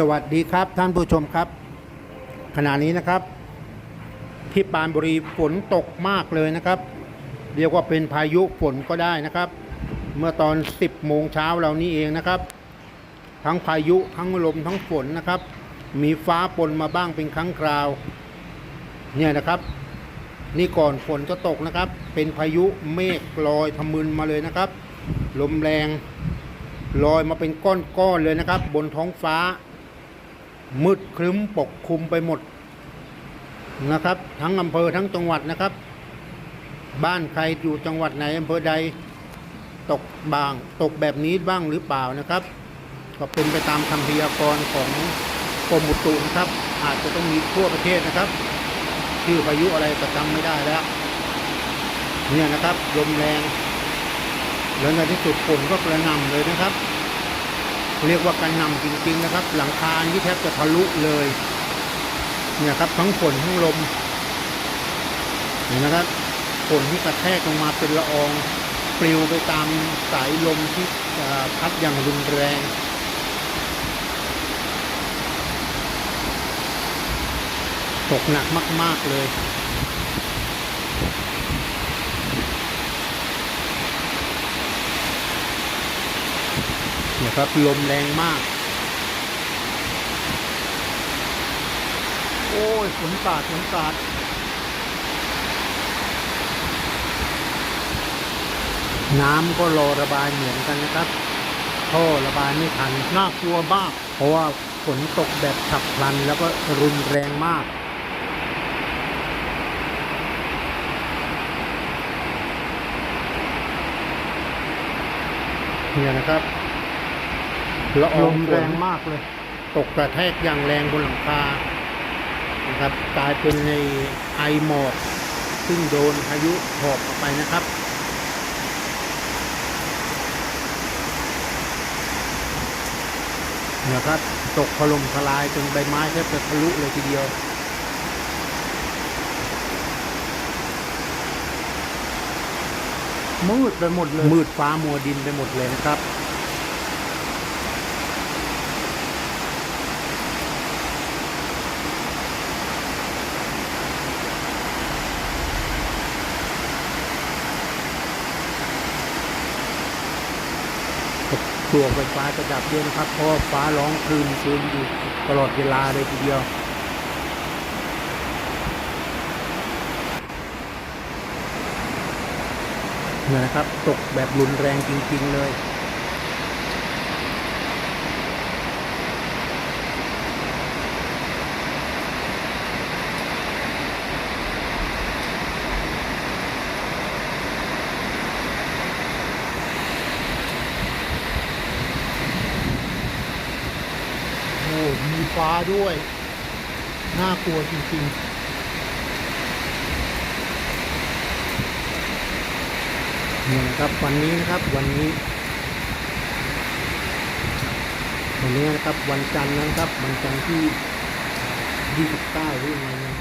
สวัสดีครับท่านผู้ชมครับ ขณะนี้นะครับ ที่ปานบุรีฝนตกมากเลยนะครับ เรียกว่าเป็นพายุฝนก็ได้นะครับ เมื่อตอน 10โมงเช้าเรานี้เองนะครับ ทั้งพายุทั้งลมทั้งฝนนะครับ มีฟ้าปนมาบ้างเป็นครั้งคราว เนี่ยนะครับ นี่ก่อนฝนจะตกนะครับ เป็นพายุเมฆลอยทะมึนมาเลยนะครับ ลมแรงลอยมาเป็นก้อนๆเลยนะครับ บนท้องฟ้า มืดครึ้มปกคลุมไปหมดนะครับ ทั้งอำเภอทั้งจังหวัดนะครับ บ้านใครอยู่จังหวัดไหนอำเภอใดตกบางตกแบบนี้บ้างหรือเปล่านะครับ ก็เป็นไปตามคำพยากรณ์ของกรมอุตุนะครับ อาจจะต้องมีทั่วประเทศนะครับชื่อพายุอะไรก็จำไม่ได้แล้ว เนี่ยนะครับลมแรง แล้วในที่สุดฝนก็กระหน่ำเลยนะครับ เรียกว่ากันนำจริงๆนะครับ หลังคาที่แทบจะทะลุเลย เนี่ยครับทั้งฝนทั้งลมเห็นนะครับฝนที่กระแทกลงมาเป็นละอองปลิวไปตามสายลมที่พัดอย่างรุนแรงตกหนักมาก ๆ เลย เนี่ย ครับลมแรงมาก โอ้ยฝนสาดฝนสาดน้ำก็รอระบายเหมือนกันนะครับท่อระบายไม่ทันน่ากลัวมาก เพราะว่าฝนตกแบบฉับพลันแล้วก็รุนแรงมาก เนี่ยนะครับ ละอลองมฝแรนงมากเลยตกกระแทกอย่างแรงบนหลังคานะครับกลายเป็นในไอหมอกซึ่งโดนพายุหอบออกไปนะครับ นะครับตกถล่มทลายจนใบไม้แทบจะทะลุเลยทีเดียว มืดไปหมดเลยมืดฟ้ามัวดินไปหมดเลยนะครับ ตัวไฟฟ้าจะดับด้วยนะครับเพราะฟ้าร้องคลืนคืนอยู่ตลอดเวลาเลยทีเดียว นะครับ ตกแบบรุนแรงจริง ๆ เลย โอ้ มี ฟ้าด้วย น่ากลัวจริงๆนี่นะครับวันนี้นะครับวันนี้วันนี้นะครับวันจันทร์นะครับวันจันทร์ที่ 29หรือไง